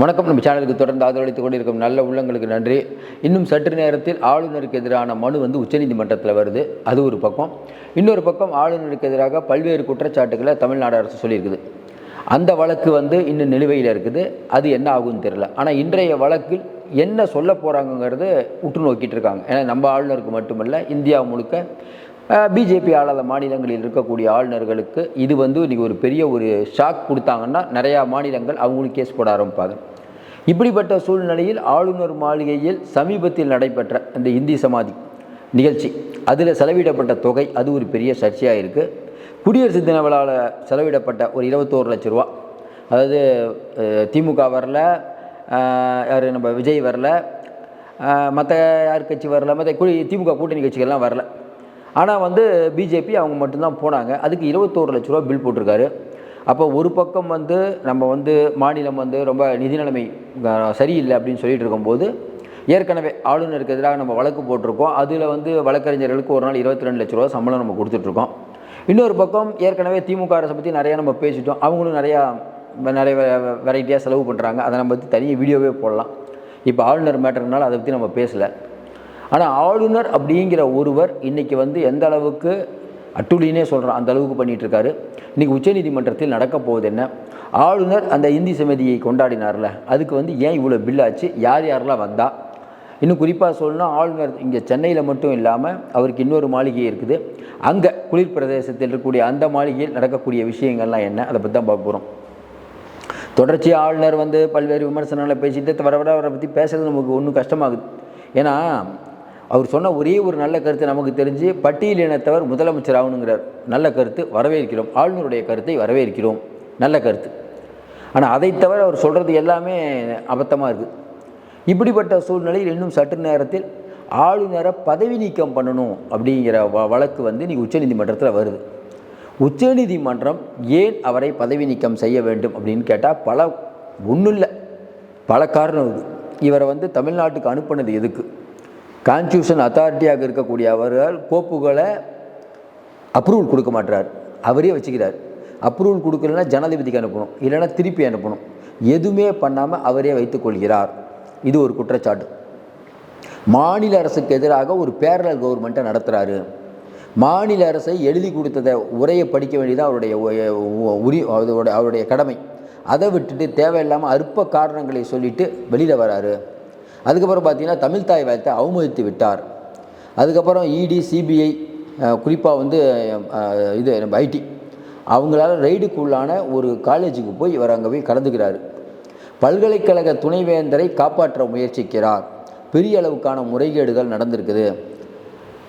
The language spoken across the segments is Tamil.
வணக்கம். நம்ம சேனலுக்கு தொடர்ந்து ஆதரவளித்துக் கொண்டிருக்கும் நல்ல உள்ளங்களுக்கு நன்றி. இன்னும் சற்று நேரத்தில் ஆளுநருக்கு எதிரான மனு வந்து உச்சநீதிமன்றத்தில் வருது. அது ஒரு பக்கம். இன்னொரு பக்கம் ஆளுநருக்கு எதிராக பல்வேறு குற்றச்சாட்டுகளை தமிழ்நாடு அரசு சொல்லியிருக்குது. அந்த வழக்கு வந்து இன்னும் நிலுவையில் இருக்குது. அது என்ன ஆகும்னு தெரியல. ஆனால் இன்றைய வழக்கில் என்ன சொல்ல போகிறாங்கங்கிறது உற்று நோக்கிட்டு இருக்காங்க. ஏன்னா நம்ம ஆளுநருக்கு மட்டுமல்ல இந்தியா முழுக்க பிஜேபி ஆளாத மாநிலங்களில் இருக்கக்கூடிய ஆளுநர்களுக்கு இது வந்து இன்றைக்கி ஒரு பெரிய ஒரு ஷாக் கொடுத்தாங்கன்னா நிறையா மாநிலங்கள் அவங்களுக்கு கேஸ் போட ஆரம்பிப்பாங்க. இப்படிப்பட்ட சூழ்நிலையில் ஆளுநர் மாளிகையில் சமீபத்தில் நடைபெற்ற இந்த இந்தி சமாதி நிகழ்ச்சி அதில் செலவிடப்பட்ட தொகை அது ஒரு பெரிய சர்ச்சையாக இருக்குது குடியரசு தின விழாவில் செலவிடப்பட்ட ஒரு இருபத்தோரு லட்ச ரூபா. அதாவது திமுக வரல யார் நம்ம விஜய் வரல மற்ற யார் கட்சி வரல மற்ற குடி திமுக கூட்டணி கட்சிகள்லாம் வரல. ஆனால் வந்து பிஜேபி அவங்க மட்டும்தான் போனாங்க. அதுக்கு இருபத்தோரு லட்ச ரூபா பில் போட்டிருக்காரு. அப்போ ஒரு பக்கம் வந்து நம்ம வந்து மாநிலம் வந்து ரொம்ப நிதி நிலைமை சரியில்லை அப்படின்னு சொல்லிட்டு இருக்கும்போது ஏற்கனவே ஆளுநருக்கு எதிராக நம்ம வழக்கு போட்டிருக்கோம். அதில் வந்து வழக்கறிஞர்களுக்கு ஒரு நாள் இருபத்தி ரெண்டு லட்ச ரூபா சம்பளம் நம்ம கொடுத்துட்ருக்கோம். இன்னொரு பக்கம் ஏற்கனவே திமுக அரசை பற்றி நிறையா நம்ம பேசிட்டோம். அவங்களும் நிறையா நிறைய வெரைட்டியாக செலவு பண்ணுறாங்க அதை நம்ம பற்றி தனியாக வீடியோவே போடலாம். இப்போ ஆளுநர் மேட்டர்னால அதை பற்றி நம்ம பேசலை. ஆனால் ஆளுநர் அப்படிங்கிற ஒருவர் இன்றைக்கி வந்து எந்த அளவுக்கு அட்டுழினே சொல்கிறான் அந்த அளவுக்கு பண்ணிகிட்ருக்காரு இன்றைக்கி உச்சநீதிமன்றத்தில் நடக்க போகுது என்ன? ஆளுநர் அந்த இந்தி சமிதியை கொண்டாடினார்ல அதுக்கு வந்து ஏன் இவ்வளோ பில் ஆச்சு? யார் யாரெல்லாம் வந்தா? இன்னும் குறிப்பாக சொல்லணும்னா ஆளுநர் இங்கே சென்னையில் மட்டும் இல்லாமல் அவருக்கு இன்னொரு மாளிகை இருக்குது. அங்கே குளிர் பிரதேசத்தில் இருக்கக்கூடிய அந்த மாளிகையில் நடக்கக்கூடிய விஷயங்கள்லாம் என்ன? அதை பற்றி தான் பார்க்க போகிறோம் தொடர்ச்சி ஆளுநர் வந்து பல்வேறு விமர்சனங்களை பேசிட்டு வர வர அவரை பற்றி பேசுறது நமக்கு ஒன்றும் கஷ்டமாகுது. ஏன்னா அவர் சொன்ன ஒரே ஒரு நல்ல கருத்து நமக்கு தெரிஞ்சு பட்டியல் இனத்தவர் முதலமைச்சர் ஆகணுங்கிறார். நல்ல கருத்து வரவேற்கிறோம். ஆளுநருடைய கருத்தை வரவேற்கிறோம். நல்ல கருத்து. ஆனால் அதை தவிர அவர் சொல்கிறது எல்லாமே அபத்தமாக இருக்குது இப்படிப்பட்ட சூழ்நிலையில் இன்னும் சற்று நேரத்தில் ஆளுநரை பதவி நீக்கம் பண்ணணும் அப்படிங்கிற வ வழக்கு வந்து இன்றைக்கி உச்சநீதிமன்றத்தில் வருது. உச்சநீதிமன்றம் ஏன் அவரை பதவி நீக்கம் செய்ய வேண்டும் அப்படின்னு கேட்டால் பல ஒன்றும் இல்லை பல காரணம் இருக்குது இவரை வந்து தமிழ்நாட்டுக்கு அனுப்புனது எதுக்கு? கான்ஸ்டியூஷன் அத்தாரிட்டியாக இருக்கக்கூடிய அவர்கள் கோப்புகளை அப்ரூவல் கொடுக்க மாட்டார். அவரே வச்சுக்கிறார். அப்ரூவல் கொடுக்கலன்னா ஜனாதிபதிக்கு அனுப்பணும். இல்லைன்னா திருப்பி அனுப்பணும். எதுவுமே பண்ணாமல் அவரே வைத்துக்கொள்கிறார் இது ஒரு குற்றச்சாட்டு. மாநில அரசுக்கு எதிராக ஒரு பேரலல் கவர்மெண்ட்டை நடத்துகிறாரு மாநில அரசை எழுதி கொடுத்ததை உரையை படிக்க வேண்டியது அவருடைய உரி அதோட அவருடைய கடமை. அதை விட்டுட்டு தேவையில்லாமல் அற்ப காரணங்களை சொல்லிட்டு வெளியில் வராரு. அதுக்கப்புறம் பார்த்தீங்கன்னா தமிழ் தாய் வாழ்த்தை அவமதித்து விட்டார். அதுக்கப்புறம் இடி சிபிஐ குறிப்பாக வந்து இது நம்ம ஐடி அவங்களால ரைடுக்குள்ளான ஒரு காலேஜுக்கு போய் இவர் அங்கே போய் கலந்துக்கிறார். பல்கலைக்கழக துணைவேந்தரை காப்பாற்ற முயற்சிக்கிறார். பெரிய அளவுக்கான முறைகேடுகள் நடந்திருக்குது.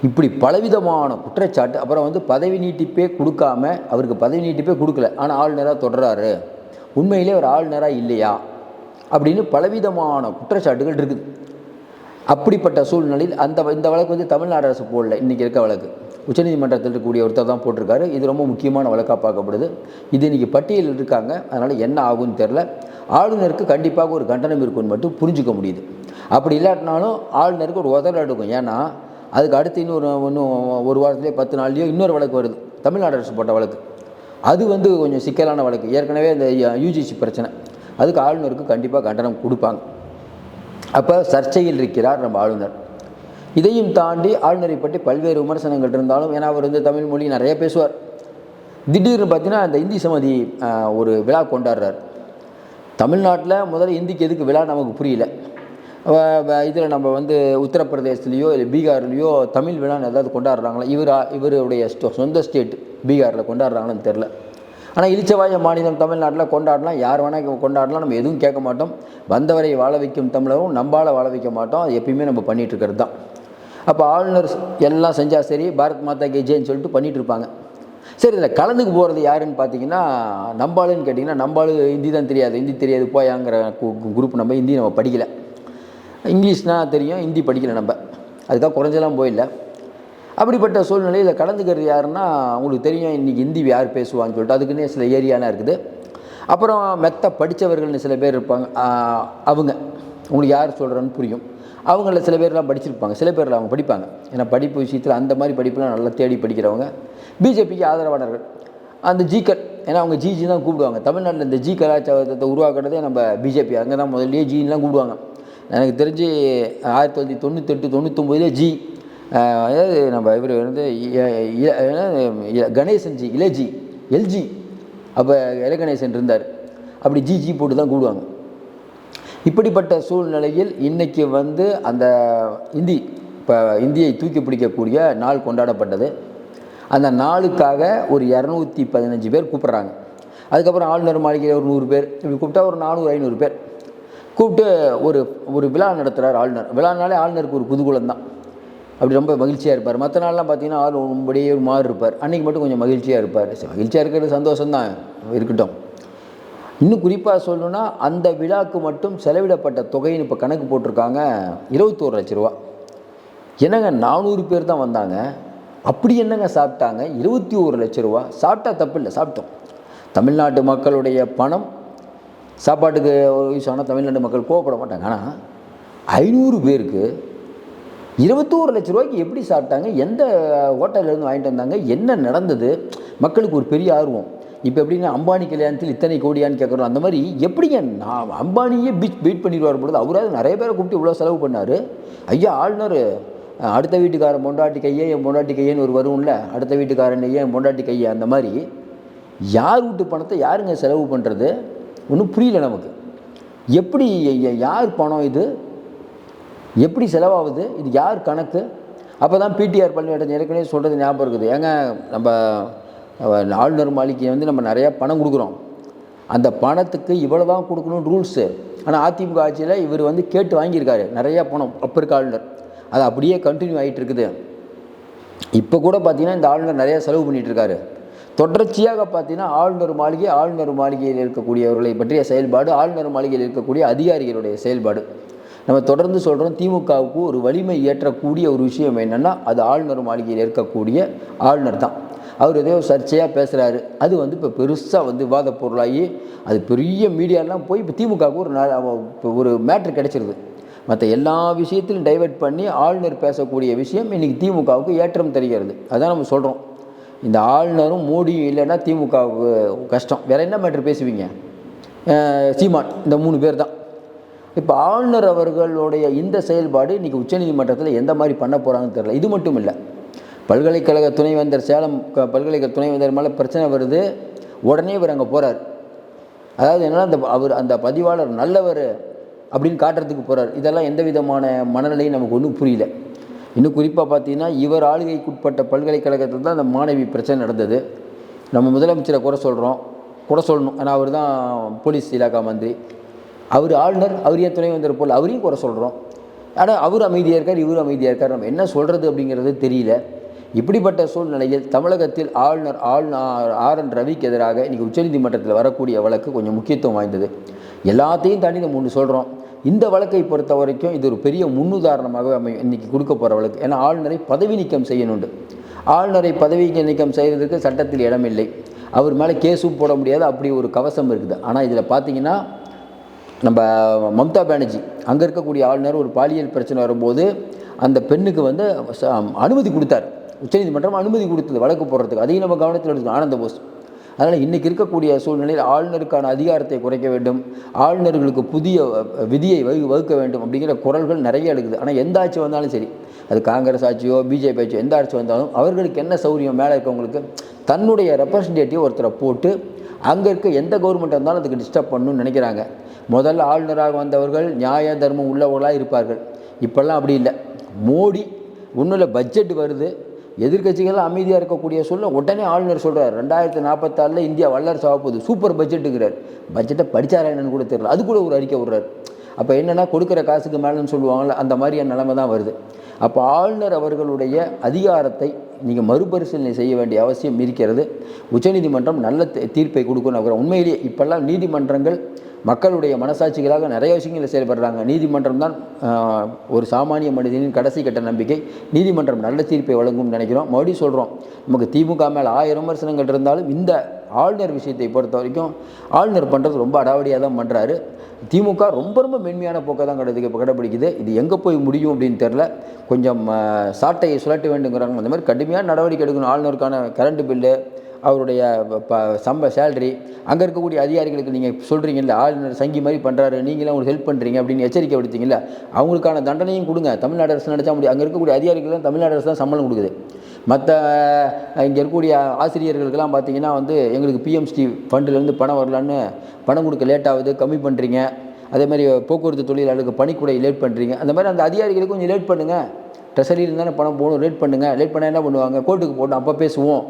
இப்படி பலவிதமான குற்றச்சாட்டு அப்புறம் வந்து பதவி நீட்டிப்பே கொடுக்காம அவருக்கு பதவி நீட்டிப்பே கொடுக்கல. ஆனால் ஆளுநராக தொடர்றாரு. உண்மையிலே ஒரு ஆளுநராக இல்லையா? அப்படின்னு பலவிதமான குற்றச்சாட்டுகள் இருக்குது. அப்படிப்பட்ட சூழ்நிலையில் அந்த இந்த வழக்கு வந்து தமிழ்நாடு அரசு போடல. இன்றைக்கி இருக்க வழக்கு. உச்சநீதிமன்றத்தில் இருக்கக்கூடிய ஒருத்தர் தான் போட்டிருக்காரு. இது ரொம்ப முக்கியமான வழக்காக பார்க்கப்படுது. இது இன்றைக்கி பட்டியலில் இருக்காங்க. அதனால் என்ன ஆகும்னு தெரில ஆளுநருக்கு கண்டிப்பாக ஒரு கண்டனம் இருக்குன்னு மட்டும் புரிஞ்சுக்க முடியுது. அப்படி இல்லாட்டினாலும் ஆளுநருக்கு ஒரு உதவி எடுக்கும். ஏன்னா அதுக்கு அடுத்து இன்னொரு இன்னும் ஒரு வாரத்துலேயே பத்து நாள்லையோ இன்னொரு வழக்கு வருது. தமிழ்நாடு அரசு போட்ட வழக்கு. அது வந்து கொஞ்சம் சிக்கலான வழக்கு. ஏற்கனவே இந்த யூஜிசி பிரச்சனை. அதுக்கு ஆளுநருக்கு கண்டிப்பாக கண்டனம் கொடுப்பாங்க. அப்போ சர்ச்சையில் இருக்கிறார் நம்ம ஆளுநர். இதையும் தாண்டி ஆளுநரை பற்றி பல்வேறு விமர்சனங்கள் இருந்தாலும் ஏன்னா அவர் வந்து தமிழ் மொழி நிறைய பேசுவார். திடீர்னு பார்த்தீங்கன்னா இந்த இந்தி சமதி ஒரு விழா கொண்டாடுறார். தமிழ்நாட்டில் முதல்ல இந்திக்கு எதுக்கு விழா நமக்கு புரியல. இதில் நம்ம வந்து உத்தரப்பிரதேசத்துலேயோ இல்லை பீகார்லேயோ தமிழ் விழான்னு ஏதாவது கொண்டாடுறாங்களா? இவர் இவருடைய சொந்த ஸ்டேட் பீகாரில் கொண்டாடுறாங்களான்னு தெரில ஆனால் இளிச்சவாய மாநிலம் தமிழ்நாட்டில் கொண்டாடலாம். யார் வேணால் கொண்டாடலாம். நம்ம எதுவும் கேட்க மாட்டோம். வந்தவரை வாழ வைக்கும் தமிழரும் நம்பால் வாழ வைக்க மாட்டோம். அது எப்பயுமே நம்ம பண்ணிகிட்டு இருக்கிறது தான். அப்போ ஆளுநர் எல்லாம் செஞ்சால் சரி பாரத் மாதா கே ஜெயின்னு சொல்லிட்டு பண்ணிகிட்டு இருப்பாங்க. சரி இதில் கலந்துக்கு போகிறது யாருன்னு பார்த்தீங்கன்னா நம்பாளுன்னு கேட்டிங்கன்னா நம்பாளு ஹிந்தி தான் தெரியாது. ஹிந்தி தெரியாது போயாங்கிற குரூப் நம்ம ஹிந்தி நம்ம படிக்கலை. இங்கிலீஷ்னால் தெரியும் ஹிந்தி படிக்கலை நம்ம. அதுக்காக குறைஞ்செல்லாம் போயிடல அப்படிப்பட்ட சூழ்நிலையில் கலந்துக்கிறது யாருன்னா உங்களுக்கு தெரியும் இன்றைக்கி ஹிந்தி யார் பேசுவான்னு சொல்லிட்டு அதுக்குன்னே சில ஏரியாலாம் இருக்குது. அப்புறம் மெத்த படித்தவர்கள்னு சில பேர் இருப்பாங்க. அவங்க உங்களுக்கு யார் சொல்கிறேன்னு புரியும். அவங்கள சில பேர்லாம் படிச்சிருப்பாங்க. சில பேரில் அவங்க படிப்பாங்க. ஏன்னா படிப்பு விஷயத்தில் அந்த மாதிரி படிப்புலாம் நல்லா தேடி படிக்கிறவங்க. பிஜேபிக்கு ஆதரவாளர்கள் அந்த ஜீக்கள் ஏன்னா அவங்க ஜிஜி தான் கூப்பிடுவாங்க. தமிழ்நாட்டில் இந்த ஜி கலாச்சாரத்தை உருவாக்குறதே நம்ம பிஜேபி. அங்கே தான் முதல்லயே ஜின்லாம் கூப்பிடுவாங்க. எனக்கு தெரிஞ்சு ஆயிரத்தி தொள்ளாயிரத்தி தொண்ணூத்தெட்டு தொண்ணூத்தொம்போதுலேயே ஜி அதாவது நம்ம இவர் வந்து இ- இ- கணேசன் ஜி எல்ஜி அப்போ இல கணேசன் இருந்தார். அப்படி ஜி ஜி போட்டு தான் கூடுவாங்க. இப்படிப்பட்ட சூழ்நிலையில் இன்றைக்கி வந்து அந்த இந்தி இப்போ இந்தியை தூக்கி பிடிக்கக்கூடிய நாள் கொண்டாடப்பட்டது. அந்த நாளுக்காக ஒரு இரநூத்தி பதினஞ்சு பேர் கூப்பிட்றாங்க. அதுக்கப்புறம் ஆளுநர் மாளிகையில் ஒரு நூறு பேர் இப்படி கூப்பிட்டா ஒரு நானூறு ஐநூறு பேர். கூப்பிட்டு ஒரு ஒரு விழா நடத்துகிறார் ஆளுநர். விழானாலே ஆளுநருக்கு ஒரு குதூகலம் தான். அப்படி ரொம்ப மகிழ்ச்சியாக இருப்பார். மற்ற நாள்லாம் பார்த்தீங்கன்னா ஆள் ரொம்படியே ஒரு மாதிரி இருப்பார். அன்றைக்கி மட்டும் கொஞ்சம் மகிழ்ச்சியாக இருப்பார். மகிழ்ச்சியாக இருக்கிறது சந்தோஷம்தான். இருக்கட்டும். இன்னும் குறிப்பாக சொல்லணுன்னா அந்த விழாக்கு மட்டும் செலவிடப்பட்ட தொகைன்னு இப்போ கணக்கு போட்டிருக்காங்க. இருபத்தோரு லட்ச ரூபா. என்னங்க நானூறு பேர் தான் வந்தாங்க. அப்படி என்னங்க சாப்பிட்டாங்க? இருபத்தி ஒரு லட்ச ரூபா. சாப்பிட்டா தப்பு இல்லை சாப்பிட்டோம். தமிழ்நாட்டு மக்களுடைய பணம் சாப்பாட்டுக்கு யூஸ் ஆனால் தமிழ்நாட்டு மக்கள் கோவப்பட மாட்டாங்க. ஆனால் ஐநூறு பேருக்கு இருபத்தோரு லட்ச ரூபாய்க்கு எப்படி சாப்பிட்டாங்க? எந்த ஹோட்டல்லேருந்து வாங்கிட்டு வந்தாங்க? என்ன நடந்தது? மக்களுக்கு ஒரு பெரிய ஆர்வம். இப்போ எப்படின்னா அம்பானி கல்யாணத்தில் இத்தனை கோடியான்னு கேட்குறோம் அந்த மாதிரி எப்படிங்க நான் அம்பானியே பீச் பீட் பண்ணிடுவார் பொழுது அவராவது நிறைய பேரை கூப்பிட்டு இவ்வளோ செலவு பண்ணார். ஐயா ஆளுநர் அடுத்த வீட்டுக்காரன் பொண்டாட்டி கையே என் பொண்டாட்டி கையேன்னு ஒரு வரும்ல அடுத்த வீட்டுக்காரன் ஐயா என் பொண்டாட்டி கையே அந்த மாதிரி யார் வீட்டு பணத்தை யாருங்க செலவு பண்ணுறது ஒன்றும் புரியல நமக்கு. எப்படி யார் பணம் இது? எப்படி செலவாகுது? இது யார் கணக்கு? அப்போ தான் பிடிஆர் பள்ளியிடம் ஏற்கனவே சொல்கிறது ஞாபகம் இருக்குது. ஏங்க நம்ம ஆளுநர் மாளிகையை வந்து நம்ம நிறையா பணம் கொடுக்குறோம். அந்த பணத்துக்கு இவ்வளோ தான் கொடுக்கணும் ரூல்ஸு ஆனால் அதிமுக ஆட்சியில் இவர் வந்து கேட்டு வாங்கியிருக்காரு. நிறையா பணம். அப்போ இருக்க ஆளுநர். அது அப்படியே கண்டினியூ ஆகிட்டு இருக்குது. இப்போ கூட பார்த்தீங்கன்னா இந்த ஆளுநர் நிறையா செலவு பண்ணிகிட்ருக்காரு இருக்காரு. தொடர்ச்சியாக பார்த்தீங்கன்னா ஆளுநர் மாளிகை ஆளுநர் மாளிகையில் இருக்கக்கூடியவர்களை பற்றிய செயல்பாடு ஆளுநர் மாளிகையில் இருக்கக்கூடிய அதிகாரிகளுடைய செயல்பாடு. நம்ம தொடர்ந்து சொல்கிறோம் திமுகவுக்கு ஒரு வலிமை ஏற்றக்கூடிய ஒரு விஷயம் என்னென்னா அது ஆளுநர் மாளிகையில் இருக்கக்கூடிய ஆளுநர் தான். அவர் ஏதோ சர்ச்சையாக பேசுகிறாரு அது வந்து இப்போ பெருசாக வந்து விவாத பொருளாகி அது பெரிய மீடியாலாம் போய் இப்போ திமுகவுக்கு ஒரு நா- இப்போ ஒரு மேட்ரு கிடைச்சிருது. மற்ற எல்லா விஷயத்திலும் டைவெர்ட் பண்ணி ஆளுநர் பேசக்கூடிய விஷயம் இன்றைக்கி திமுகவுக்கு ஏற்றம் தெரிகிறது. அதான் நம்ம சொல்கிறோம் இந்த ஆளுநரும் மோடியும் இல்லைன்னா திமுகவுக்கு கஷ்டம். வேற என்ன மேட்ரு பேசுவீங்க? சீமான் இந்த மூணு பேர் தான். இப்போ ஆளுநர் அவர்களுடைய இந்த செயல்பாடு இன்றைக்கி உச்சநீதிமன்றத்தில் எந்த மாதிரி பண்ண போகிறாங்கன்னு தெரியல. இது மட்டும் இல்லை. பல்கலைக்கழக துணைவேந்தர் சேலம் பல்கலைக்கழக துணைவேந்தர் மேலே பிரச்சனை வருது. உடனே இவர் அங்கே போகிறார் அதாவது என்னென்னா அந்த அவர் அந்த பதிவாளர் நல்லவர் அப்படின்னு காட்டுறதுக்கு போகிறார் இதெல்லாம் எந்த விதமான மனநிலையும் நமக்கு ஒன்றும் புரியல. இன்னும் குறிப்பாக பார்த்தீங்கன்னா இவர் ஆளுகைக்குட்பட்ட பல்கலைக்கழகத்தில் தான் அந்த மாணவி பிரச்சனை நடந்தது. நம்ம முதலமைச்சரை குறை சொல்கிறோம் குறை சொல்லணும். ஏன்னா அவர் தான் போலீஸ் இலாக்கா மந்திரி. அவர் ஆளுநர் அவர் ஏன் துணைவேந்தர் போல் அவரையும் குறை சொல்கிறோம் ஆனால் அவர் அமைதியாக இருக்கார் இவர் அமைதியாக இருக்கார். நம்ம என்ன சொல்கிறது அப்படிங்கிறது தெரியல. இப்படிப்பட்ட சூழ்நிலையில் தமிழகத்தில் ஆளுநர் ஆளுநர் ஆர் என் ரவிக்கு எதிராக இன்றைக்கி உச்சநீதிமன்றத்தில் வரக்கூடிய வழக்கு கொஞ்சம் முக்கியத்துவம் வாய்ந்தது. எல்லாத்தையும் தாண்டி நம்ம ஒன்று சொல்கிறோம் இந்த வழக்கை பொறுத்த வரைக்கும் இது ஒரு பெரிய முன்னுதாரணமாக அமை இன்றைக்கி கொடுக்க போகிற வழக்கு. ஏன்னா ஆளுநரை பதவி நீக்கம் செய்யணுண்டு ஆளுநரை பதவி நீக்கம் செய்வதற்கு சட்டத்தில் இடமில்லை. அவர் மேலே கேஸும் போட முடியாது. அப்படி ஒரு கவசம் இருக்குது. ஆனால் இதில் பார்த்தீங்கன்னா நம்ம மம்தா பானர்ஜி அங்கே இருக்கக்கூடிய ஆளுநர் ஒரு பாலியல் பிரச்சனை வரும்போது அந்த பெண்ணுக்கு வந்து ச- அனுமதி கொடுத்தார். உச்சநீதிமன்றம் அனுமதி கொடுத்தது வழக்கு போடுறதுக்கு. அதையும் நம்ம கவனத்தில் எடுத்துக்கணும். ஆனந்த போஸ். அதனால் இன்றைக்கி இருக்கக்கூடிய சூழ்நிலையில் ஆளுநருக்கான அதிகாரத்தை குறைக்க வேண்டும். ஆளுநர்களுக்கு புதிய விதியை வகு வகுக்க வேண்டும் அப்படிங்கிற குரல்கள் நிறைய எடுக்குது ஆனால் எந்த ஆட்சி வந்தாலும் சரி அது காங்கிரஸ் ஆட்சியோ பிஜேபி ஆட்சியோ எந்த ஆட்சி வந்தாலும் அவர்களுக்கு என்ன சௌரியம்? மேலே இருக்கவங்களுக்கு தன்னுடைய ரெப்ரசன்டேட்டிவ் ஒருத்தரை போட்டு அங்கே இருக்க எந்த கவர்மெண்ட் இருந்தாலும் அதுக்கு டிஸ்டர்ப் பண்ணணும்னு நினைக்கிறாங்க. முதல்ல ஆளுநராக வந்தவர்கள் நியாய தர்மம் உள்ளவர்களாக இருப்பார்கள். இப்போல்லாம் அப்படி இல்லை. மோடி ஒன்றும் பட்ஜெட் வருது. எதிர்க்கட்சிகள்லாம் அமைதியாக இருக்கக்கூடிய சொல்ல உடனே ஆளுநர் சொல்கிறார் ரெண்டாயிரத்தி நாற்பத்தாறில் இந்தியா வல்லரசு ஆகப்போகுது சூப்பர் பட்ஜெட்டுங்கிறார் பட்ஜெட்டை படிச்சாரா என்னன்னு கூட தெரியல. அது கூட ஒரு அறிக்கை விடுறாரு. அப்போ என்னென்னா கொடுக்குற காசுக்கு மேலேன்னு சொல்லுவாங்கள்ல அந்த மாதிரியான நிலைமை தான் வருது. அப்போ ஆளுநர் அவர்களுடைய அதிகாரத்தை நீங்கள் மறுபரிசீலனை செய்ய வேண்டிய அவசியம் இருக்கிறது. உச்சநீதிமன்றம் நல்ல தீ- தீர்ப்பை கொடுக்கணும் நம்புகிறேன். உண்மையிலேயே இப்போல்லாம் நீதிமன்றங்கள் மக்களுடைய மனசாட்சிகளாக நிறைய விஷயங்களில் செயல்படுறாங்க. நீதிமன்றம் தான் ஒரு சாமானிய மனிதனின் கடைசி கட்ட நம்பிக்கை. நீதிமன்றம் நல்ல தீர்ப்பை வழங்கும்னு நினைக்கிறோம். மறுபடியும் சொல்கிறோம் நமக்கு திமுக மேலே ஆயிரம் விமர்சனங்கள் இருந்தாலும் இந்த ஆளுநர் விஷயத்தை பொறுத்த வரைக்கும் ஆளுநர் பண்ணுறது ரொம்ப அடாவடியாக தான் பண்ணுறாரு திமுக ரொம்ப ரொம்ப மென்மையான போக்கை தான் கடை கடைப்பிடிக்குது இது எங்கே போய் முடியும் அப்படின்னு தெரில கொஞ்சம் சாட்டையை சுழட்ட வேண்டுங்கிறாங்க. அந்த மாதிரி கடுமையான நடவடிக்கை எடுக்கணும். ஆளுநருக்கான கரண்ட் பில்லு அவருடைய ப சம்ப சேலரி அங்கே இருக்கக்கூடிய அதிகாரிகளுக்கு நீங்கள் சொல்கிறீங்கல்ல ஆளுநர் சங்கி மாதிரி பண்ணுறாரு நீங்களும் அவங்களுக்கு ஹெல்ப் பண்ணுறீங்க அப்படின்னு எச்சரிக்கை விடுத்தீங்கல்ல அவங்களுக்கான தண்டனையும் கொடுங்க. தமிழ்நாடு அரசு நினச்சா முடியும் அங்கே இருக்கக்கூடிய அதிகாரிகளுக்கு தமிழ்நாடு அரசு தான் சம்பளம் கொடுக்குது. மற்ற இங்கே இருக்கக்கூடிய ஆசிரியர்களுக்கெல்லாம் பார்த்தீங்கன்னா வந்து எங்களுக்கு பிஎம்ஸ்டி ஃபண்டுலேருந்து பணம் வரலான்னு பணம் கொடுக்க லேட் ஆகுது கம்மி பண்ணுறீங்க அதே மாதிரி போக்குவரத்து தொழிலாளர்களுக்கு பணிக்கூடை லேட் பண்ணுறீங்க அந்த மாதிரி அந்த அதிகாரிகளுக்கு கொஞ்சம் லேட் பண்ணுங்கள் ட்ரெஷரியில் தானே பணம் போகணும் லேட் பண்ணுங்கள் லேட் பண்ணால் என்ன பண்ணுவாங்க? கோர்ட்டுக்கு போட்டோம் அப்போ பேசுவோம்.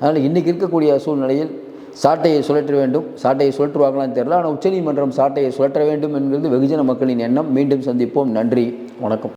அதனால் இன்றைக்கி இருக்கக்கூடிய சூழ்நிலையில் சாட்டையை சுழற்ற வேண்டும் சாட்டையை சுழற்றுவாங்களான்னு தெரியல. ஆனால் உச்சநீதிமன்றம் சாட்டையை சுழற்ற வேண்டும் என்கிறது வெகுஜன மக்களின் எண்ணம். மீண்டும் சந்திப்போம். நன்றி. வணக்கம்.